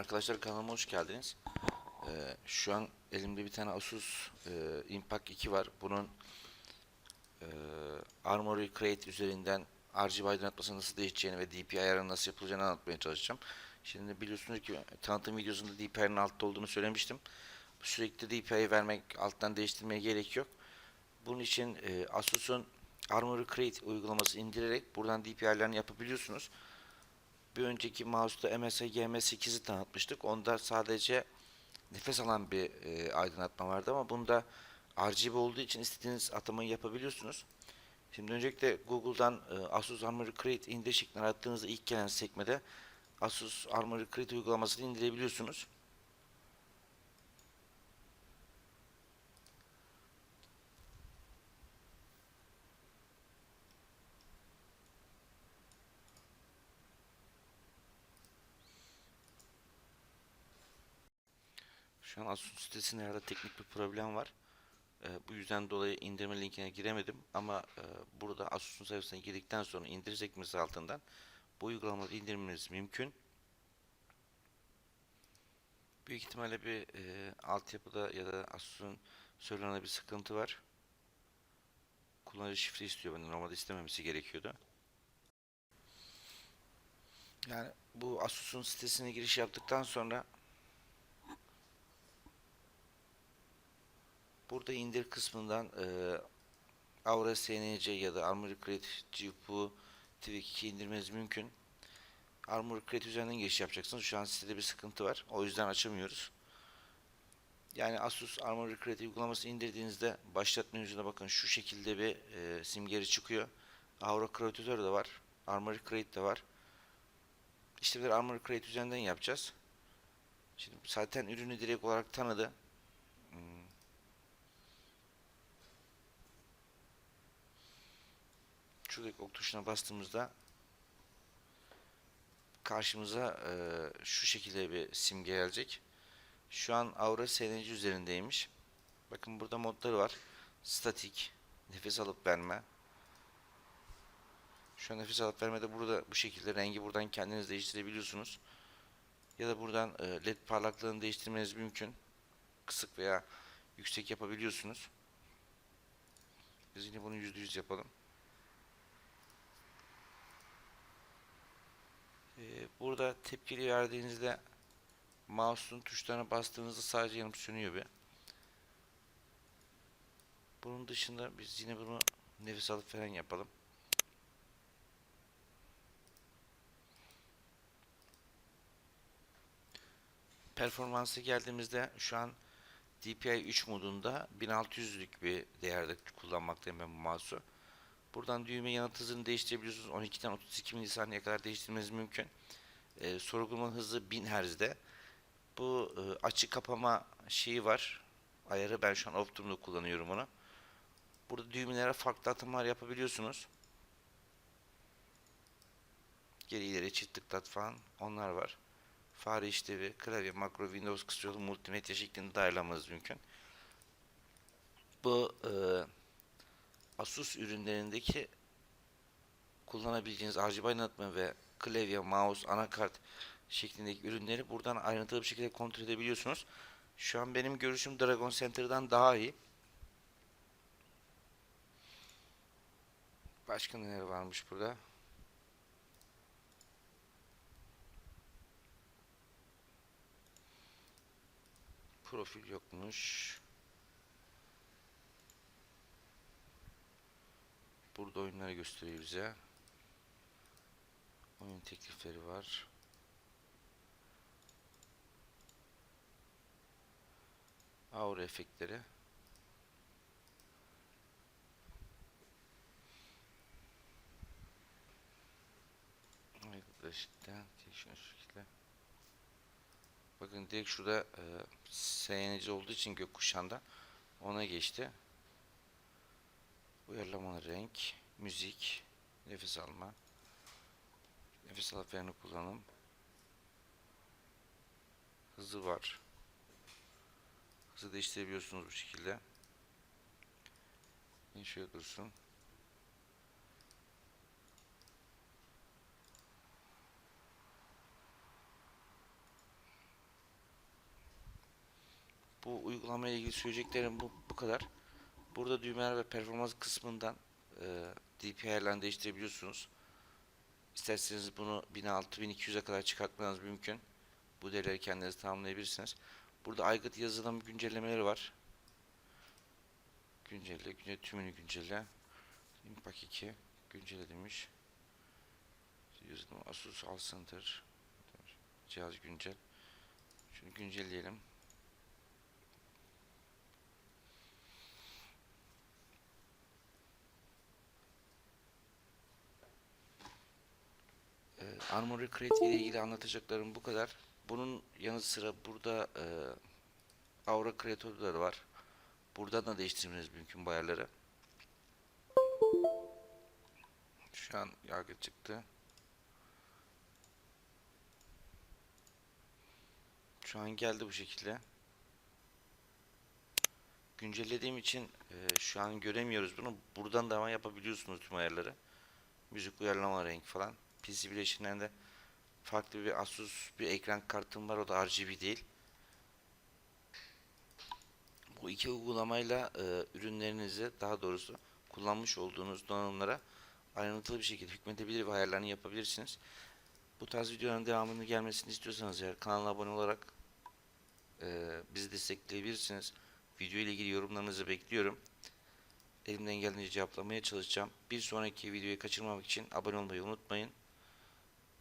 Arkadaşlar kanalıma hoş geldiniz. Ee, şu an elimde bir tane Asus e, Impact 2 var. Bunun e, Armory Crate üzerinden RGB aydınlatması nasıl değişeceğini ve DPI ayarının nasıl yapılacağını anlatmaya çalışacağım. Şimdi biliyorsunuz ki tanıtım videosunda DPI'nin altta olduğunu söylemiştim. Sürekli DPI vermek, alttan değiştirmeye gerek yok. Bunun için e, Asus'un Armory Crate uygulaması indirerek buradan DPI'lerini yapabiliyorsunuz. Bir önceki mouse'da MSI GM8'i tanıtmıştık. Onda sadece nefes alan bir e, aydınlatma vardı ama bunda RGB olduğu için istediğiniz atamayı yapabiliyorsunuz. Şimdi öncelikle Google'dan e, Asus Armory Crate indir şeklini arattığınızda ilk gelen sekmede Asus Armory Crate uygulamasını indirebiliyorsunuz. Şu an Asus sitesinde herhalde teknik bir problem var. Ee, bu yüzden dolayı indirme linkine giremedim ama e, burada Asus'un sayfasına girdikten sonra indir sekmesi altından bu uygulamaları indirmeniz mümkün. Büyük ihtimalle bir e, altyapıda ya da Asus'un serverlarında bir sıkıntı var. Kullanıcı şifre istiyor benden. Normalde istememesi gerekiyordu. Yani bu Asus'un sitesine giriş yaptıktan sonra Burada indir kısmından e, Aura SNC ya da Armory Crate GPU 2 indirmeniz mümkün. Armory Crate üzerinden giriş yapacaksınız. Şu an sitede bir sıkıntı var. O yüzden açamıyoruz. Yani Asus Armory Crate uygulamasını indirdiğinizde başlat menüsüne bakın şu şekilde bir e, simgeri çıkıyor. Aura Creator da var. Armory Crate de var. İşlemleri Armory Crate üzerinden yapacağız. Şimdi zaten ürünü direkt olarak tanıdı. Şuradaki ok tuşuna bastığımızda karşımıza e, şu şekilde bir simge gelecek. Şu an Aura SNC üzerindeymiş. Bakın burada modları var. Statik, nefes alıp verme. Şu an nefes alıp vermede burada bu şekilde rengi buradan kendiniz değiştirebiliyorsunuz. Ya da buradan e, led parlaklığını değiştirmeniz mümkün. Kısık veya yüksek yapabiliyorsunuz. Biz yine bunu %100 yapalım. Ee, burada tepkili verdiğinizde mouse'un tuşlarına bastığınızda sadece yanıp sönüyor bir. Bunun dışında biz yine bunu nefes alıp falan yapalım. Performansa geldiğimizde şu an DPI 3 modunda 1600'lük bir değerde kullanmaktayım ben bu mouse'u. Buradan düğme yanıt hızını değiştirebiliyorsunuz. 12'den 32 milisaniyeye kadar değiştirmeniz mümkün. Ee, sorgulama hızı 1000 Hz'de. Bu e, açı kapama şeyi var. Ayarı ben şu an Optimum'da kullanıyorum onu. Burada düğmelere farklı atımlar yapabiliyorsunuz. Geri ileri çift tıklat falan onlar var. Fare işlevi, klavye, makro, Windows kısa yolu, multimedya şeklinde de ayarlamanız mümkün. Bu e, Asus ürünlerindeki kullanabileceğiniz RGB aydınlatma ve klavye, mouse, anakart şeklindeki ürünleri buradan ayrıntılı bir şekilde kontrol edebiliyorsunuz. Şu an benim görüşüm Dragon Center'dan daha iyi. Başka neler varmış burada? Profil yokmuş. Burada oyunları gösteriyor bize. Oyun teklifleri var. Aura efektleri. Bakın direkt şurada e, SNC olduğu için gökkuşağında ona geçti. Uyarlamalı renk, müzik, nefes alma. Nefes alıp yerini kullanım. Hızı var. Hızı değiştirebiliyorsunuz bu şekilde. İnşa dursun. Bu uygulamaya ilgili söyleyeceklerim bu, bu kadar. Burada düğmeler ve performans kısmından e, DPI'lerini değiştirebiliyorsunuz. İsterseniz bunu 1006-1200'e kadar çıkartmanız mümkün. Bu değerleri kendiniz tamamlayabilirsiniz. Burada aygıt yazılım güncellemeleri var. Güncelle, güncelle tümünü güncelle. Impact 2 güncelle demiş. Yazılım Asus Center. Cihaz güncel. Şunu güncelleyelim. Ee, Armory Crate ile ilgili anlatacaklarım bu kadar. Bunun yanı sıra burada e, Aura Creator'ları var. Buradan da değiştirmeniz mümkün bu ayarları. Şu an yargı çıktı. Şu an geldi bu şekilde. Güncellediğim için e, şu an göremiyoruz bunu. Buradan da ama yapabiliyorsunuz tüm ayarları. Müzik uyarlama renk falan. PC bileşiğinden de farklı bir Asus bir ekran kartım var. O da RGB değil. Bu iki uygulamayla e, ürünlerinizi daha doğrusu kullanmış olduğunuz donanımlara ayrıntılı bir şekilde hükmedebilir ve ayarlarını yapabilirsiniz. Bu tarz videoların devamını gelmesini istiyorsanız eğer kanala abone olarak e, bizi destekleyebilirsiniz. Video ile ilgili yorumlarınızı bekliyorum. Elimden geldiğince cevaplamaya çalışacağım. Bir sonraki videoyu kaçırmamak için abone olmayı unutmayın.